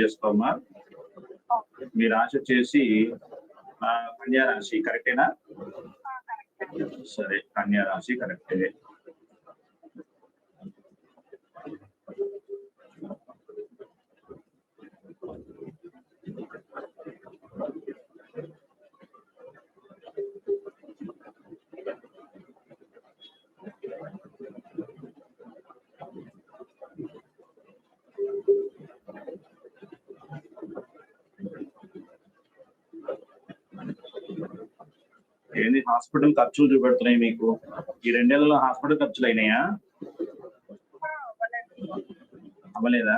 చేసుకోమ్మా? మీ రాశి వచ్చేసి కన్యా రాశి కరెక్టేనా? సరే కన్యా రాశి కరెక్టే. ఏంది? హాస్పిటల్ ఖర్చులు చూపెడుతున్నాయి మీకు. ఈ రెండేళ్ళలో హాస్పిటల్ ఖర్చులు అయినాయా? అవ్వలేదా?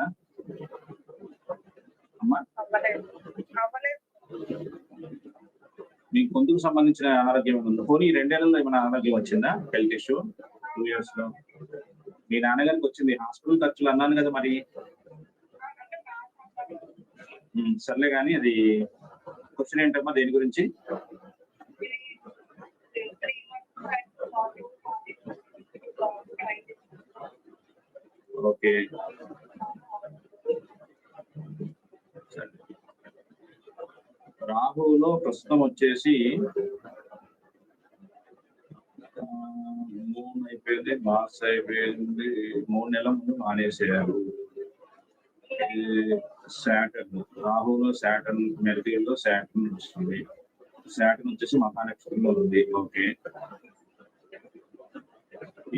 అమ్మా? మీకు గొంతుకు సంబంధించిన ఆరోగ్యం ఉంది? పోనీ రెండేళ్ళలో ఏమైనా ఆరోగ్యం వచ్చిందా? హెల్త్ ఇష్యూ టూ ఇయర్స్లో? మీ నాన్నగారికి వచ్చింది. హాస్పిటల్ ఖర్చులు అన్నాను కదా మరి. సర్లే కానీ అది క్వశ్చన్ ఏంటమ్మా? దేని గురించి? ఓకే. రాహులో ప్రస్తుతం వచ్చేసి మూడు మూన్ అయిపోయింది మార్స్ అయిపోయింది. మూడు నెలల ముందు మానేసేయారు శాటర్న్ రాహులో శాటర్న్ మెరుగేలో శాటర్న్ వస్తుంది శాటర్న్ వచ్చేసి మహానక్షత్రంలో ఉంది. ఓకే.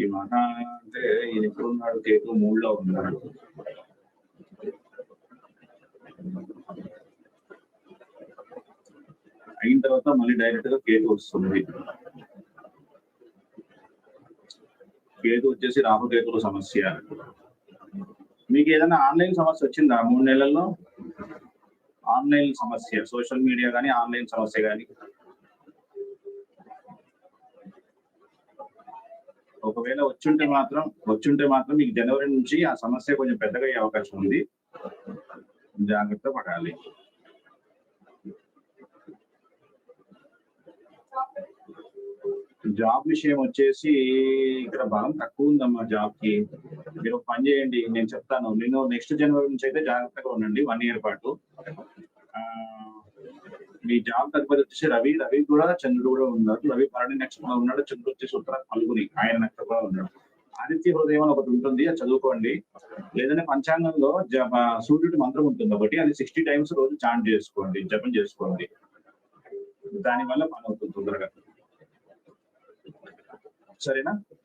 ఈ మహా అంటే ఈయన ఎప్పుడు ఉన్నాడు కేతు మూడులో ఉన్నాడు. అయిన తర్వాత మళ్ళీ డైరెక్ట్గా కేతు వస్తుంది. కేతు వచ్చేసి రాహుకేతుల సమస్య. మీకు ఏదైనా ఆన్లైన్ సమస్య వచ్చిందా మూడు నెలల్లో? ఆన్లైన్ సమస్య సోషల్ మీడియా కానీ ఆన్లైన్ సమస్య కానీ ఒకవేళ వచ్చుంటే మాత్రం వచ్చుంటే మాత్రం మీకు జనవరి నుంచి ఆ సమస్య కొంచెం పెద్దగా అయ్యే అవకాశం ఉంది. జాగ్రత్త పడాలి. జాబ్ విషయం వచ్చేసి ఇక్కడ బలం తక్కువ ఉందమ్మా జాబ్కి మీరు పని చేయండి నేను చెప్తాను. నేను నెక్స్ట్ జనవరి నుంచి అయితే జాగ్రత్తగా ఉండండి వన్ ఇయర్ పాటు. ఆ, మీ జాబ్ తదుపరి వచ్చేసి రవి. రవి కూడా చంద్రుడు కూడా ఉన్నారు. రవి భరణి నక్షత్రంలో ఉన్నాడు. చంద్రుడు వచ్చేసి ఉత్తర పలుగుని ఆయన నక్షత్రంలో ఉన్నాడు. ఆదిత్య హృదయం అని ఒకటి ఉంటుంది. అది చదువుకోండి. లేదంటే పంచాంగంలో జ- సూర్యుడి మంత్రం ఉంటుంది ఒకటి అది సిక్స్టీ టైమ్స్ రోజు చాంట్ చేసుకోండి. జపం చేసుకోండి. దానివల్ల పని అవుతుంది తొందరగా. సరేనా?